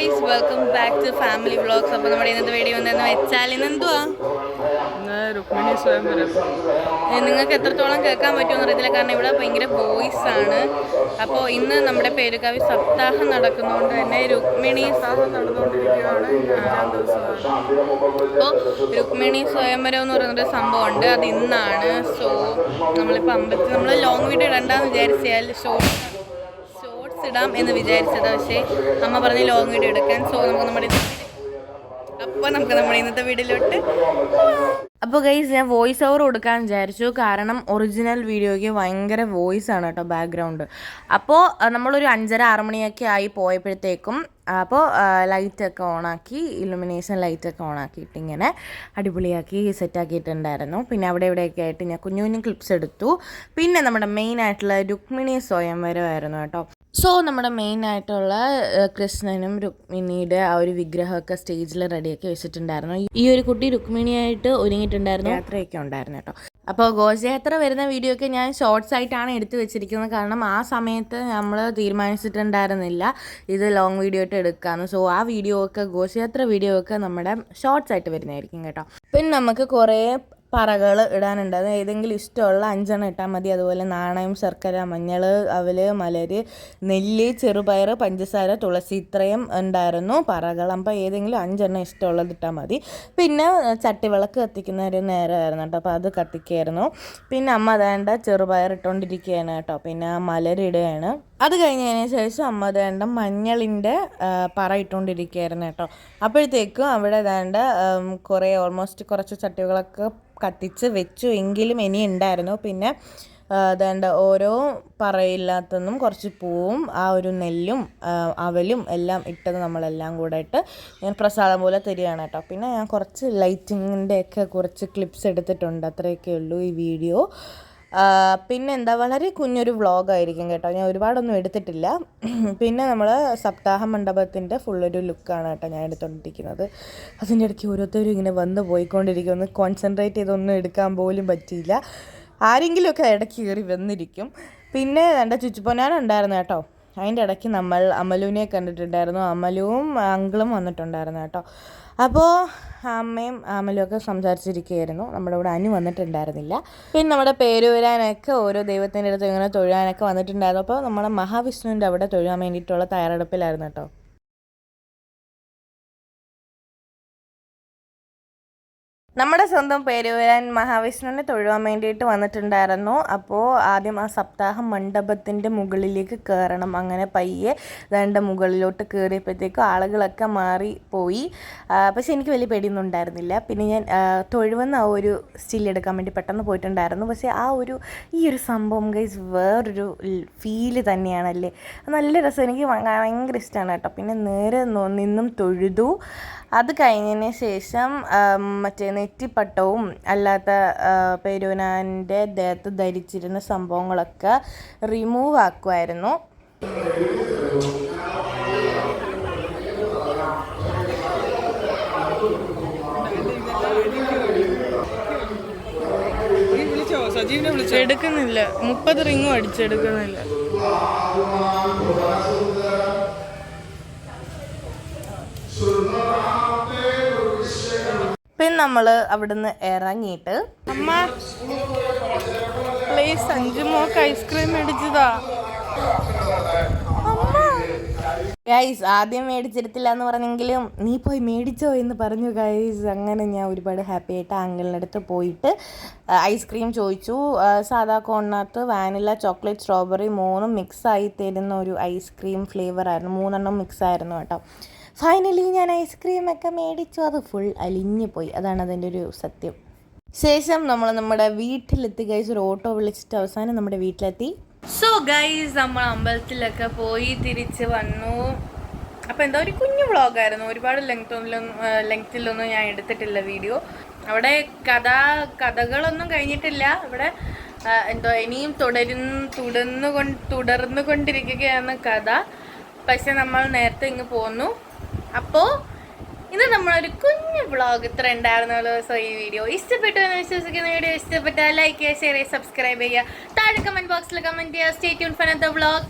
Guys welcome back to family vlogs അപ്പോൾ നമ്മുടെ ഇന്നത്തെ വീഡിയോ എന്തെന്ന് വെച്ചാൽ ഇന്ന് എന്തുവാ? രുക്മിണി സ്വയംവരം ഏ, നിങ്ങൾക്ക് എത്രത്തോളം കേൾക്കാൻ പറ്റുമെന്ന് അറിയത്തില്ല. കാരണം ഇവിടെ ഭയങ്കര വോയിസ് ആണ്. അപ്പോൾ ഇന്ന് നമ്മുടെ പേരുകാവി സപ്താഹം നടക്കുന്നതുകൊണ്ട് തന്നെ രുക്മിണി അപ്പോൾ രുക്മിണി സ്വയംവരം എന്ന് പറയുന്നൊരു സംഭവമുണ്ട്. അത് ഇന്നാണ്. സോ നമ്മളിപ്പോൾ അമ്പത്തി നമ്മൾ ലോങ് വീഡിയോ ഇടണ്ടെന്ന് വിചാരിച്ചാൽ ഷോർട്സ് ഷോർട്സ് ഇടാം എന്ന് വിചാരിച്ചത്. പക്ഷേ അമ്മ പറഞ്ഞ് ലോങ് വീഡിയോ എടുക്കാൻ. സോ നമുക്ക് നമ്മുടെ അപ്പോൾ നമുക്ക് നമ്മുടെ ഇന്നത്തെ വീഡിയോയിലോട്ട് അപ്പോൾ ഗൈസ് ഞാൻ വോയിസ് ഓവർ കൊടുക്കാൻ വിചാരിച്ചു. കാരണം ഒറിജിനൽ വീഡിയോയ്ക്ക് ഭയങ്കര വോയിസ് ആണ് കേട്ടോ ബാക്ക്ഗ്രൗണ്ട് അപ്പോൾ നമ്മളൊരു അഞ്ചര ആറ് മണിയൊക്കെ ആയി പോയപ്പോഴത്തേക്കും അപ്പോൾ ലൈറ്റൊക്കെ ഓണാക്കി ഇലുമിനേഷൻ ലൈറ്റൊക്കെ ഓണാക്കിയിട്ട് ഇങ്ങനെ അടിപൊളിയാക്കി സെറ്റാക്കിയിട്ടുണ്ടായിരുന്നു പിന്നെ അവിടെ ഇവിടെയൊക്കെ ആയിട്ട് ഞാൻ കുഞ്ഞു കുഞ്ഞു ക്ലിപ്സ് എടുത്തു. പിന്നെ നമ്മുടെ മെയിൻ ആയിട്ടുള്ള രുക്മിണി സ്വയംവരമായിരുന്നു കേട്ടോ. സോ നമ്മുടെ മെയിൻ ആയിട്ടുള്ള കൃഷ്ണനും രുക്മിണിയുടെ ആ ഒരു വിഗ്രഹമൊക്കെ സ്റ്റേജിൽ റെഡിയാക്കി വെച്ചിട്ടുണ്ടായിരുന്നു. ഈ ഒരു കുട്ടി രുക്മിണിയായിട്ട് ഒരുങ്ങിയിട്ടുണ്ടായിരുന്നു. യാത്രയൊക്കെ ഉണ്ടായിരുന്നു കേട്ടോ. അപ്പോൾ ഘോഷയാത്ര വരുന്ന വീഡിയോ ഒക്കെ ഞാൻ ഷോർട്സ് ആയിട്ടാണ് എടുത്തു വെച്ചിരിക്കുന്നത്. കാരണം ആ സമയത്ത് നമ്മൾ തീരുമാനിച്ചിട്ടുണ്ടായിരുന്നില്ല ഇത് ലോങ് വീഡിയോ ആയിട്ട് എടുക്കാമെന്ന് സോ ആ വീഡിയോ ഒക്കെ ഘോഷയാത്ര വീഡിയോ ഒക്കെ നമ്മുടെ ഷോർട്സ് ആയിട്ട് വരുന്നതായിരിക്കും കേട്ടോ. പിന്നെ നമുക്ക് കുറേ പറകൾ ഇടാനുണ്ട്. അത് ഏതെങ്കിലും ഇഷ്ടമുള്ള അഞ്ചെണ്ണം ഇട്ടാൽ മതി. അതുപോലെ നാണയം ശർക്കര മഞ്ഞൾ അവൽ മലര് നെല്ല് ചെറുപയർ പഞ്ചസാര തുളസി ഇത്രയും ഉണ്ടായിരുന്നു പറകൾ. അപ്പോൾ ഏതെങ്കിലും അഞ്ചെണ്ണം ഇഷ്ടമുള്ളത് ഇട്ടാൽ മതി. പിന്നെ ചട്ടിവിളക്ക് കത്തിക്കുന്ന ഒരു നേരമായിരുന്നു കേട്ടോ. അപ്പോൾ അത് കത്തിക്കായിരുന്നു. പിന്നെ അമ്മ അതേണ്ട ചെറുപയർ ഇട്ടുകൊണ്ടിരിക്കുകയാണ് കേട്ടോ. പിന്നെ മലരിടുകയാണ് അത് കഴിഞ്ഞതിന് ശേഷം അമ്മ അതേണ്ട മഞ്ഞളിന്റെ പറ ഇട്ടുകൊണ്ടിരിക്കുകയായിരുന്നു കേട്ടോ. അപ്പോഴത്തേക്കും അവിടെ വേണ്ട കുറേ ഓൾമോസ്റ്റ് കുറച്ച് ചട്ടികളൊക്കെ കത്തിച്ച് വെച്ചു എങ്കിലും ഇനി ഉണ്ടായിരുന്നു പിന്നെ അതേണ്ട ഓരോ പറയില്ലാത്തതും കുറച്ച് പൂവും ആ ഒരു നെല്ലും അവലും എല്ലാം ഇട്ടത് നമ്മളെല്ലാം കൂടെ ഇട്ട് ഞാൻ പ്രസാദം പോലെ തരികയാണ് കേട്ടോ. പിന്നെ ഞാൻ കുറച്ച് ലൈറ്റിങ്ങിന്റെ ഒക്കെ കുറച്ച് ക്ലിപ്സ് എടുത്തിട്ടുണ്ട്. അത്രയൊക്കെ ഉള്ളൂ ഈ വീഡിയോ ആ, പിന്നെ എന്താ വളരെ കുഞ്ഞൊരു വ്ളോഗായിരിക്കും കേട്ടോ. ഞാൻ ഒരുപാടൊന്നും എടുത്തിട്ടില്ല. പിന്നെ നമ്മൾ സപ്താഹ മണ്ഡപത്തിന്റെ ഫുള്ളൊരു ലുക്കാണ് കേട്ടോ ഞാൻ എടുത്തുകൊണ്ടിരിക്കുന്നത് അതിന്റെ ഇടയ്ക്ക് ഓരോരുത്തരും ഇങ്ങനെ വന്ന് പോയിക്കൊണ്ടിരിക്കും. ഒന്ന് കോൺസെൻട്രേറ്റ് ചെയ്തൊന്നും എടുക്കാൻ പോലും പറ്റിയില്ല. ആരെങ്കിലുമൊക്കെ ഇടയ്ക്ക് കയറി വന്നിരിക്കും. പിന്നെ എന്റെ ചുച്ചുപൊന്നാനുണ്ടായിരുന്നു കേട്ടോ. അതിന്റെ ഇടയ്ക്ക് നമ്മൾ അമലുവിനെ കണ്ടിട്ടുണ്ടായിരുന്നു. അമലുവും അങ്കിളും വന്നിട്ടുണ്ടായിരുന്നു കേട്ടോ. അപ്പോൾ അമ്മയും അമലും ഒക്കെ സംസാരിച്ചിരിക്കുകയായിരുന്നു. നമ്മുടെ ഇവിടെ അനു വന്നിട്ടുണ്ടായിരുന്നില്ല. പിന്നെ നമ്മുടെ പേര് വരാനൊക്കെ ഓരോ ദൈവത്തിന്റെ അടുത്ത് ഇങ്ങനെ തൊഴാനൊക്കെ വന്നിട്ടുണ്ടായിരുന്നു. അപ്പോൾ നമ്മുടെ മഹാവിഷ്ണുവിന്റെ അവിടെ തൊഴാൻ വേണ്ടിയിട്ടുള്ള തയ്യാറെടുപ്പിലായിരുന്നു കേട്ടോ. നമ്മുടെ സ്വന്തം പേരുവരാൻ മഹാവിഷ്ണുവിനെ തൊഴുവാൻ വേണ്ടിയിട്ട് വന്നിട്ടുണ്ടായിരുന്നു. അപ്പോൾ ആദ്യം ആ സപ്താഹ മണ്ഡപത്തിന്റെ മുകളിലേക്ക് കയറണം അങ്ങനെ പയ്യെ ദണ്ട മുകളിലോട്ട് കയറിയപ്പോഴത്തേക്കും ആളുകളൊക്കെ മാറി പോയി. പക്ഷെ എനിക്ക് വലിയ പേടിയൊന്നും ഉണ്ടായിരുന്നില്ല. പിന്നെ ഞാൻ തൊഴുവെന്ന് ആ ഒരു സ്റ്റിൽ എടുക്കാൻ വേണ്ടി പെട്ടെന്ന് പോയിട്ടുണ്ടായിരുന്നു. പക്ഷേ ആ ഒരു ഈ ഒരു സംഭവം ഗൈസ് വേറൊരു ഫീൽ തന്നെയാണല്ലേ. നല്ല രസം. എനിക്ക് ഭയങ്കര ഇഷ്ടമാണ് കേട്ടോ. പിന്നെ നേരെ നിന്നും തൊഴുതു. അത് കഴിഞ്ഞതിന് ശേഷം മറ്റേ നെറ്റിപ്പട്ടവും അല്ലാത്ത പെരുവനാന്റെ ദേഹത്ത് ധരിച്ചിരുന്ന സംഭവങ്ങളൊക്കെ റിമൂവ് ആക്കുമായിരുന്നു എടുക്കുന്നില്ല. മുപ്പത് റിങ്ങും അടിച്ചെടുക്കുന്നില്ല. നമ്മൾ അവിടുന്ന് ഇറങ്ങിയിട്ട്. അമ്മ പ്ലീസ് അഞ്ചു മോക്ക് ഐസ്ക്രീം മേടിച്ചതാ. ഗൈസ് ആദ്യം മേടിച്ചിരുത്തില്ല എന്ന് പറഞ്ഞെങ്കിലും നീ പോയി മേടിച്ചോ എന്ന് പറഞ്ഞു ഗൈസ് അങ്ങനെ ഞാൻ ഒരുപാട് ഹാപ്പി ആയിട്ട് അങ്കിളിന്റെ അടുത്ത് പോയിട്ട് ഐസ്ക്രീം ചോദിച്ചു. സാധാ കോണിനകത്ത് വാനില ചോക്ലേറ്റ് സ്ട്രോബെറി മൂന്നും മിക്സ് ആയി തരുന്ന ഒരു ഐസ്ക്രീം ഫ്ലേവർ ആയിരുന്നു. മൂന്നെണ്ണം മിക്സ് ആയിരുന്നു കേട്ടോ. ഫൈനലി ഞാൻ ഐസ്ക്രീം ഒക്കെ മേടിച്ചു. അത് ഫുൾ അലിഞ്ഞു പോയി. അതാണ് അതിന്റെ ഒരു സത്യം. ശേഷം നമ്മൾ നമ്മുടെ വീട്ടിലെത്തി. ഗൈസ് ഒരു ഓട്ടോ വിളിച്ചിട്ട് അവസാനം നമ്മുടെ വീട്ടിലെത്തി. സോ ഗൈസ് നമ്മൾ അമ്പലത്തിലൊക്കെ പോയി തിരിച്ച് വന്നു. അപ്പോൾ എന്താ ഒരു കുഞ്ഞു വ്ളോഗായിരുന്നു. ഒരുപാട് ലെങ്ത്തൊന്നും ലെങ്ത്തിലൊന്നും ഞാൻ എടുത്തിട്ടില്ല വീഡിയോ അവിടെ കഥ കഥകളൊന്നും കഴിഞ്ഞിട്ടില്ല. ഇവിടെ എന്തോ ഇനിയും തുടരുന്നു തുടർന്നു കൊണ്ട് തുടർന്നു കൊണ്ടിരിക്കുകയാണ് കഥ. പക്ഷെ നമ്മൾ നേരത്തെ ഇങ്ങ് പോന്നു. അപ്പോൾ ഇന്ന് നമ്മളൊരു കുഞ്ഞു വ്ളോഗ് ഇത്ര ഉണ്ടായിരുന്നല്ലോ സോ ഈ വീഡിയോ ഇഷ്ടപ്പെട്ടു എന്ന് വിശ്വസിക്കുന്ന വീഡിയോ ഇഷ്ടപ്പെട്ടാൽ ലൈക്ക് ചെയ്യുക ഷെയർ ചെയ്യുക സബ്സ്ക്രൈബ് ചെയ്യുക. താഴെ കമന്റ് ബോക്സിൽ കമന്റ് ചെയ്യുക. Stay tune for the vlog